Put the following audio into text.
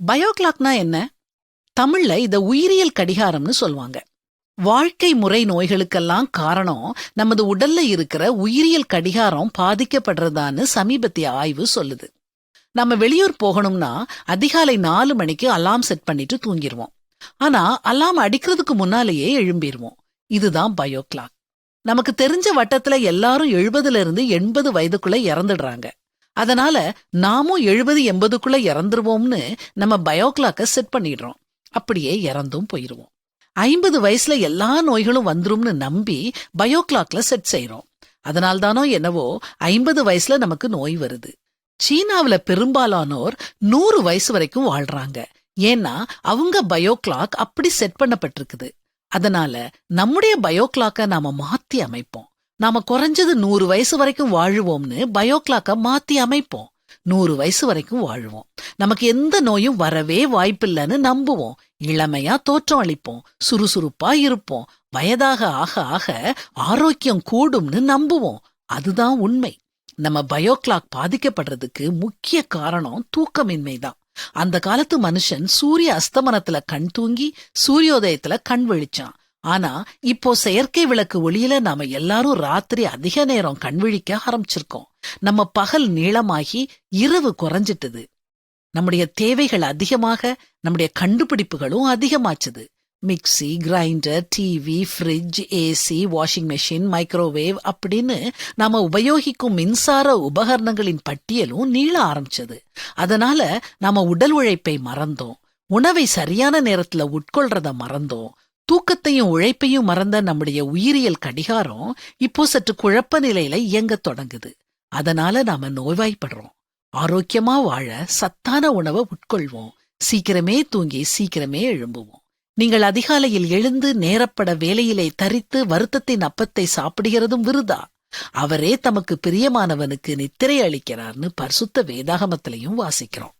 பயோகிளாக்னா என்ன? தமிழ்ல இத உயிரியல் கடிகாரம்னு சொல்லுவாங்க. வாழ்க்கை முறை நோய்களுக்கெல்லாம் காரணம் நமது உடல்ல இருக்கிற உயிரியல் கடிகாரம் பாதிக்கப்படுறதான்னு சமீபத்திய ஆய்வு சொல்லுது. நம்ம வெளியூர் போகணும்னா அதிகாலை நாலு மணிக்கு அலாம் செட் பண்ணிட்டு தூங்கிடுவோம் ஆனா அலாம் அடிக்கிறதுக்கு முன்னாலேயே எழும்பிடுவோம் இதுதான் பயோ கிளாக் நமக்கு தெரிஞ்ச வட்டத்துல எல்லாரும் எழுபதுல இருந்து எண்பது வயதுக்குள்ள இறந்துடுறாங்க. அதனால நாமும் எழுபது எண்பதுக்குள்ள இறந்துருவோம்னு நம்ம பயோ கிளாக்க செட் பண்ணிடுறோம். அப்படியே இறந்தும் போயிருவோம். ஐம்பது வயசுல எல்லா நோய்களும் வந்துரும்னு நம்பி பயோ கிளாக்ல செட் செய்யறோம் அதனால்தானோ என்னவோ ஐம்பது வயசுல நமக்கு நோய் வருது. சீனாவுல பெரும்பாலானோர் நூறு வயசு வரைக்கும் வாழ்றாங்க. ஏன்னா அவங்க பயோ கிளாக் அப்படி செட் பண்ணப்பட்டிருக்குது. அதனால நம்முடைய பயோ கிளாக்க நாம மாத்தி அமைப்போம். நாம குறைஞ்சது நூறு வயசு வரைக்கும் வாழுவோம்னு பயோ கிளாக்க மாத்தி அமைப்போம். நூறு வயசு வரைக்கும் வாழுவோம். நமக்கு எந்த நோயும் வரவே வாய்ப்பில்லைன்னு நம்புவோம். இளமையா தோற்றம் அளிப்போம். சுறுசுறுப்பா இருப்போம். வயதாக ஆக ஆக ஆரோக்கியம் கூடும்னு நம்புவோம். அதுதான் உண்மை. நம்ம பயோ கிளாக் பாதிக்கப்படுறதுக்கு முக்கிய காரணம் தூக்கமின்மை தான் அந்த காலத்து மனுஷன் சூரிய அஸ்தமனத்துல கண் தூங்கி சூரியோதயத்துல கண் விழிச்சான். ஆனா இப்போ செயற்கை விளக்கு ஒளியில நாம எல்லாரும் ராத்திரி அதிக நேரம் கண் விழிக்க ஆரம்பிச்சிருக்கோம். நம்ம பகல் நீளமாகி இரவு குறைஞ்சிட்டது. நம்முடைய தேவைகள் அதிகமாக நம்முடைய கண்டுபிடிப்புகளும் அதிகமாச்சுது. Mixie grinder TV fridge AC washing machine microwave அப்படின்னு நாம உபயோகிக்கும் மின்சார உபகரணங்களின் பட்டியலும் நீள ஆரம்பிச்சது. அதனால நாம உடல் உழைப்பை மறந்தோம். உணவை சரியான நேரத்துல உட்கொள்றத மறந்தோம். தூக்கத்தையும் உழைப்பையும் மறந்த நம்முடைய உயிரியல் கடிகாரம் இப்போ சற்று குழப்ப நிலையில இயங்கத் தொடங்குது. அதனால நாம நோய்வாய்ப்படுறோம். ஆரோக்கியமா வாழ சத்தான உணவை உட்கொள்வோம். சீக்கிரமே தூங்கி சீக்கிரமே எழும்புவோம். நீங்கள் அதிகாலையில் எழுந்து நேரப்பட வேலையிலே தரித்து வருத்தத்தின் அப்பத்தை சாப்பிடுகிறதும் விருதா? அவரே தமக்கு பிரியமானவனுக்கு நித்திரை அளிக்கிறார்னு பரிசுத்த வேதாகமத்திலையும் வாசிக்கிறோம்.